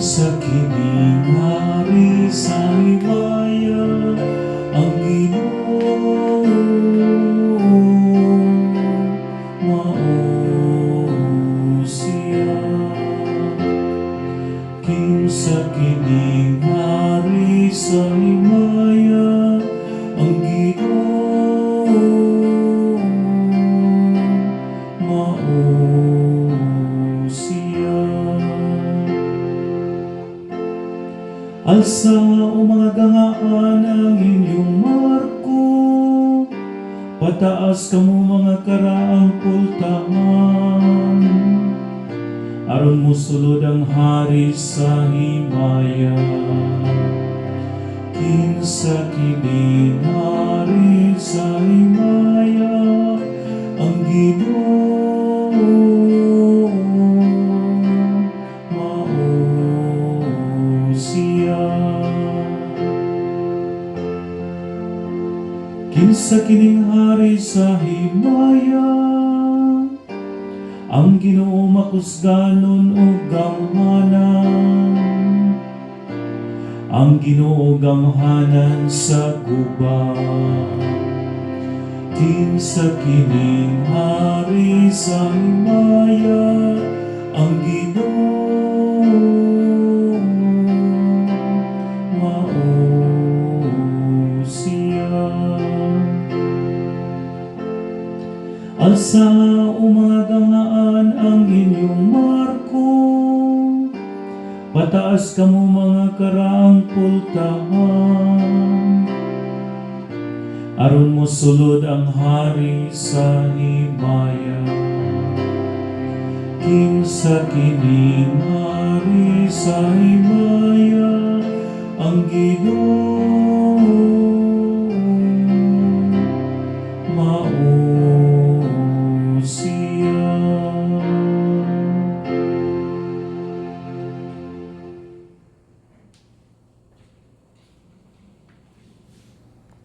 sa sa himaya ang Ginoo mao siya kinsa kining hari sa himaya Alsa o mga gangaan ang inyong marko. Pataas kamo mga karaang pultahan. Aron mo sulod ang hari sa himaya. Kinsa kining hari sa himaya Kinsa kining hari sa himaya Ang Ginoo makusganon ug gamhanan. Ang Ginoo gamhanan sa gubat Kinsa kining hari sa himaya At sa umagang ang inyong marko, pataas ka mo mga karaang pultahan. Aron mo sulod ang hari sa himaya. Kinsa kining hari sa himaya, ang Ginoo